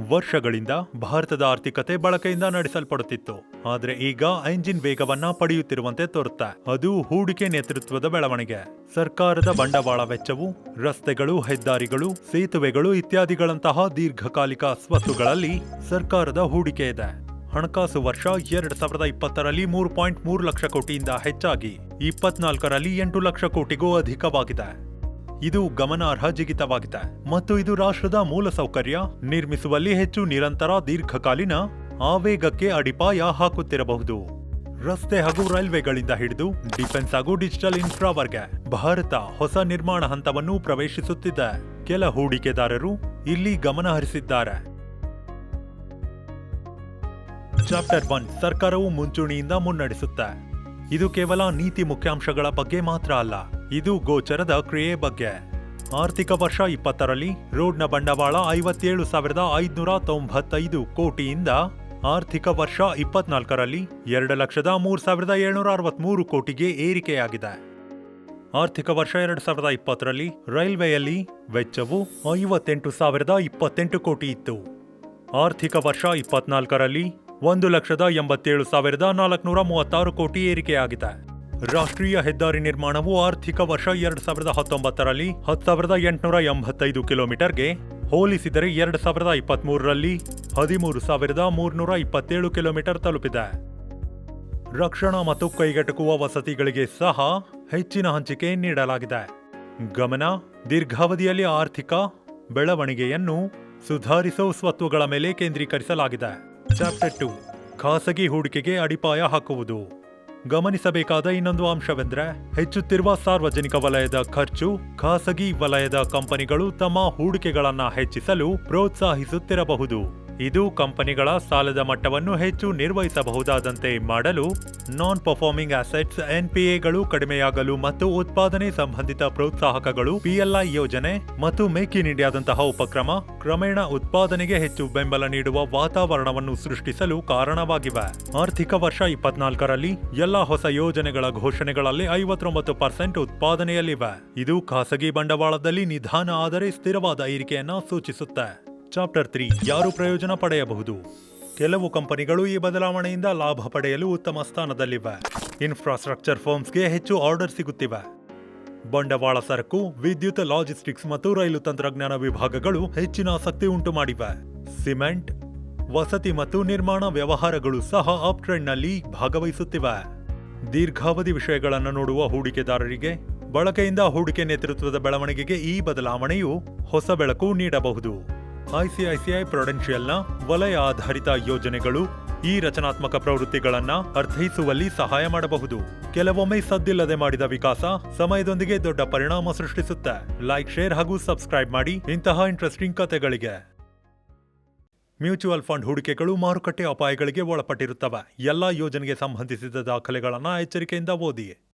ವರ್ಷಗಳಿಂದ ಭಾರತದ ಆರ್ಥಿಕತೆ ಬಳಕೆಯಿಂದ ನಡೆಸಲ್ಪಡುತ್ತಿತ್ತು. ಆದ್ರೆ ಈಗ ಎಂಜಿನ್ ವೇಗವನ್ನ ಪಡೆಯುತ್ತಿರುವಂತೆ ತೋರುತ್ತೆ, ಅದು ಹೂಡಿಕೆ ನೇತೃತ್ವದ ಬೆಳವಣಿಗೆ. ಸರ್ಕಾರದ ಬಂಡವಾಳ ವೆಚ್ಚವು, ರಸ್ತೆಗಳು, ಹೆದ್ದಾರಿಗಳು, ಸೇತುವೆಗಳು ಇತ್ಯಾದಿಗಳಂತಹ ದೀರ್ಘಕಾಲಿಕ ಸ್ವತ್ತುಗಳಲ್ಲಿ ಸರ್ಕಾರದ ಹೂಡಿಕೆ ಇದೆ. ಹಣಕಾಸು ವರ್ಷ ಎರಡ್ ಸಾವಿರದ ಇಪ್ಪತ್ತರಲ್ಲಿ ಮೂರು ಪಾಯಿಂಟ್ ಮೂರು ಲಕ್ಷ ಕೋಟಿಯಿಂದ ಹೆಚ್ಚಾಗಿ, ಇಪ್ಪತ್ನಾಲ್ಕರಲ್ಲಿ ಎಂಟು ಲಕ್ಷ ಕೋಟಿಗೂ ಅಧಿಕವಾಗಿದೆ. ಇದು ಗಮನಾರ್ಹ ಜಿಗಿತವಾಗಿದೆ. ಮತ್ತು ಇದು ರಾಷ್ಟ್ರದ ಮೂಲಸೌಕರ್ಯ ನಿರ್ಮಿಸುವಲ್ಲಿ ಹೆಚ್ಚು ನಿರಂತರ, ದೀರ್ಘಕಾಲೀನ ಆವೇಗಕ್ಕೆ ಅಡಿಪಾಯ ಹಾಕುತ್ತಿರಬಹುದು. ರಸ್ತೆ ಹಾಗೂ ರೈಲ್ವೆಗಳಿಂದ ಹಿಡಿದು ಡಿಫೆನ್ಸ್ ಹಾಗೂ ಡಿಜಿಟಲ್ ಇನ್ಫ್ರಾವರ್ಗೆ ಭಾರತ ಹೊಸ ನಿರ್ಮಾಣ ಹಂತವನ್ನು ಪ್ರವೇಶಿಸುತ್ತಿದೆ. ಕೆಲ ಹೂಡಿಕೆದಾರರು ಇಲ್ಲಿ ಗಮನಹರಿಸಿದ್ದಾರೆ ಚಾಪ್ಟರ್ ಒನ್ ಸರ್ಕಾರವು ಮುಂಚೂಣಿಯಿಂದ ಮುನ್ನಡೆಸುತ್ತೆ. ಇದು ಕೇವಲ ನೀತಿ ಮುಖ್ಯಾಂಶಗಳ ಬಗ್ಗೆ ಮಾತ್ರ ಅಲ್ಲ. ಇದು ಗೋಚರದ ಕ್ರಿಯೆ ಬಗ್ಗೆ. ಆರ್ಥಿಕ ವರ್ಷ ಇಪ್ಪತ್ತರಲ್ಲಿ ರೋಡ್ನ ಬಂಡವಾಳ ಐವತ್ತೇಳು ಸಾವಿರದ ಐದುನೂರ ತೊಂಬತ್ತೈದು ಕೋಟಿಯಿಂದ ಆರ್ಥಿಕ ವರ್ಷ ಇಪ್ಪತ್ನಾಲ್ಕರಲ್ಲಿ ಎರಡು ಲಕ್ಷದ ಮೂರು ಸಾವಿರದ ಏಳ್ನೂರ ಅರವತ್ತ್ಮೂರು ಕೋಟಿಗೆ ಏರಿಕೆಯಾಗಿದೆ. ಆರ್ಥಿಕ ವರ್ಷ ಎರಡು ಸಾವಿರದ ಇಪ್ಪತ್ತರಲ್ಲಿ ರೈಲ್ವೆಯಲ್ಲಿ ವೆಚ್ಚವು ಐವತ್ತೆಂಟು ಸಾವಿರದ ಇಪ್ಪತ್ತೆಂಟು ಕೋಟಿ ಇತ್ತು. ಆರ್ಥಿಕ ವರ್ಷ ಇಪ್ಪತ್ನಾಲ್ಕರಲ್ಲಿ ಒಂದು ಲಕ್ಷದ ಎಂಬತ್ತೇಳು ಸಾವಿರದ ನಾಲ್ಕುನೂರ ಮೂವತ್ತಾರು ಕೋಟಿ ಏರಿಕೆಯಾಗಿದೆ. ರಾಷ್ಟ್ರೀಯ ಹೆದ್ದಾರಿ ನಿರ್ಮಾಣವು ಆರ್ಥಿಕ ವರ್ಷ ಎರಡ್ ಸಾವಿರದ ಹತ್ತೊಂಬತ್ತರಲ್ಲಿ ಹತ್ತು ಸಾವಿರದ ಎಂಟುನೂರ ಎಂಬತ್ತೈದು ಕಿಲೋಮೀಟರ್ಗೆ ಹೋಲಿಸಿದರೆ ಎರಡ್ ಸಾವಿರದ ಇಪ್ಪತ್ತ್ಮೂರರಲ್ಲಿ ಹದಿಮೂರು ಸಾವಿರದ ಮೂರ್ನೂರ ಇಪ್ಪತ್ತೇಳು ಕಿಲೋಮೀಟರ್ ತಲುಪಿದೆ. ರಕ್ಷಣಾ ಮತ್ತು ಕೈಗೆಟುಕುವ ವಸತಿಗಳಿಗೆ ಸಹ ಹೆಚ್ಚಿನ ಹಂಚಿಕೆ ನೀಡಲಾಗಿದೆ. ಗಮನ, ದೀರ್ಘಾವಧಿಯಲ್ಲಿ ಆರ್ಥಿಕ ಬೆಳವಣಿಗೆಯನ್ನು ಸುಧಾರಿಸುವ ಸ್ವತ್ತುಗಳ ಮೇಲೆ ಕೇಂದ್ರೀಕರಿಸಲಾಗಿದೆ. ಚಾಪ್ಟರ್ ಟು, ಖಾಸಗಿ ಹೂಡಿಕೆಗೆ ಅಡಿಪಾಯ ಹಾಕುವುದು. ಗಮನಿಸಬೇಕಾದ ಇನ್ನೊಂದು ಅಂಶವೆಂದ್ರೆ ಹೆಚ್ಚುತ್ತಿರುವ ಸಾರ್ವಜನಿಕ ವಲಯದ ಖರ್ಚು ಖಾಸಗಿ ವಲಯದ ಕಂಪನಿಗಳು ತಮ್ಮ ಹೂಡಿಕೆಗಳನ್ನ ಹೆಚ್ಚಿಸಲು ಪ್ರೋತ್ಸಾಹಿಸುತ್ತಿರಬಹುದು. ಇದು ಕಂಪನಿಗಳ ಸಾಲದ ಮಟ್ಟವನ್ನು ಹೆಚ್ಚು ನಿರ್ವಹಿಸಬಹುದಾದಂತೆ ಮಾಡಲು ನಾನ್ ಪರ್ಫಾರ್ಮಿಂಗ್ ಅಸೆಟ್ಸ್ ಎನ್ಪಿಎಗಳು ಕಡಿಮೆಯಾಗಲು ಮತ್ತು ಉತ್ಪಾದನೆ ಸಂಬಂಧಿತ ಪ್ರೋತ್ಸಾಹಕಗಳು ಪಿಎಲ್ಐ ಯೋಜನೆ ಮತ್ತು ಮೇಕ್ ಇನ್ ಇಂಡಿಯಾದಂತಹ ಉಪಕ್ರಮ ಕ್ರಮೇಣ ಉತ್ಪಾದನೆಗೆ ಹೆಚ್ಚು ಬೆಂಬಲ ನೀಡುವ ವಾತಾವರಣವನ್ನು ಸೃಷ್ಟಿಸಲು ಕಾರಣವಾಗಿವೆ. ಆರ್ಥಿಕ ವರ್ಷ ಇಪ್ಪತ್ನಾಲ್ಕರಲ್ಲಿ ಎಲ್ಲಾ ಹೊಸ ಯೋಜನೆಗಳ ಘೋಷಣೆಗಳಲ್ಲಿ ಐವತ್ತೊಂಬತ್ತು ಪರ್ಸೆಂಟ್ ಉತ್ಪಾದನೆಯಲ್ಲಿವೆ. ಇದು ಖಾಸಗಿ ಬಂಡವಾಳದಲ್ಲಿ ನಿಧಾನ ಆದರೆ ಸ್ಥಿರವಾದ ಏರಿಕೆಯನ್ನು ಸೂಚಿಸುತ್ತೆ. ಚಾಪ್ಟರ್ ತ್ರೀ, ಯಾರು ಪ್ರಯೋಜನ ಪಡೆಯಬಹುದು? ಕೆಲವು ಕಂಪನಿಗಳು ಈ ಬದಲಾವಣೆಯಿಂದ ಲಾಭ ಪಡೆಯಲು ಉತ್ತಮ ಸ್ಥಾನದಲ್ಲಿವೆ. ಇನ್ಫ್ರಾಸ್ಟ್ರಕ್ಚರ್ ಫರ್ಮ್ಸ್ಗೆ ಹೆಚ್ಚು ಆರ್ಡರ್ ಸಿಗುತ್ತಿವೆ. ಬಂಡವಾಳ ಸರಕು, ವಿದ್ಯುತ್ ಲಾಜಿಸ್ಟಿಕ್ಸ್ ಮತ್ತು ರೈಲು ತಂತ್ರಜ್ಞಾನ ವಿಭಾಗಗಳು ಹೆಚ್ಚಿನ ಆಸಕ್ತಿ ಉಂಟು ಮಾಡಿವೆ ಸಿಮೆಂಟ್, ವಸತಿ ಮತ್ತು ನಿರ್ಮಾಣ ವ್ಯವಹಾರಗಳು ಸಹ ಅಪ್ ಟ್ರೆಂಡ್ನಲ್ಲಿ ಭಾಗವಹಿಸುತ್ತಿವೆ. ದೀರ್ಘಾವಧಿ ವಿಷಯಗಳನ್ನು ನೋಡುವ ಹೂಡಿಕೆದಾರರಿಗೆ, ಬಳಕೆಯಿಂದ ಹೂಡಿಕೆ ನೇತೃತ್ವದ ಬೆಳವಣಿಗೆಗೆ ಈ ಬದಲಾವಣೆಯು ಹೊಸ ಬೆಳಕು ನೀಡಬಹುದು. ಐಸಿಐಸಿಐ ಪ್ರೊಡೆನ್ಷಿಯಲ್ನ ವಲಯ ಆಧಾರಿತ ಯೋಜನೆಗಳು ಈ ರಚನಾತ್ಮಕ ಪ್ರವೃತ್ತಿಗಳನ್ನ ಅರ್ಥೈಸುವಲ್ಲಿ ಸಹಾಯ ಮಾಡಬಹುದು. ಕೆಲವೊಮ್ಮೆ ಸದ್ದಿಲ್ಲದೆ ಮಾಡಿದ ವಿಕಾಸ ಸಮಯದೊಂದಿಗೆ ದೊಡ್ಡ ಪರಿಣಾಮ ಸೃಷ್ಟಿಸುತ್ತೆ. ಲೈಕ್ ಶೇರ್ ಹಾಗೂ ಸಬ್ಸ್ಕ್ರೈಬ್ ಮಾಡಿ ಇಂತಹ ಇಂಟ್ರೆಸ್ಟಿಂಗ್ ಕಥೆಗಳಿಗೆ ಮ್ಯೂಚುವಲ್ ಫಂಡ್ ಹೂಡಿಕೆಗಳು ಮಾರುಕಟ್ಟೆ ಅಪಾಯಗಳಿಗೆ ಒಳಪಟ್ಟಿರುತ್ತವೆ. ಎಲ್ಲಾ ಯೋಜನೆಗೆ ಸಂಬಂಧಿಸಿದ ದಾಖಲೆಗಳನ್ನು ಎಚ್ಚರಿಕೆಯಿಂದ ಓದಿ.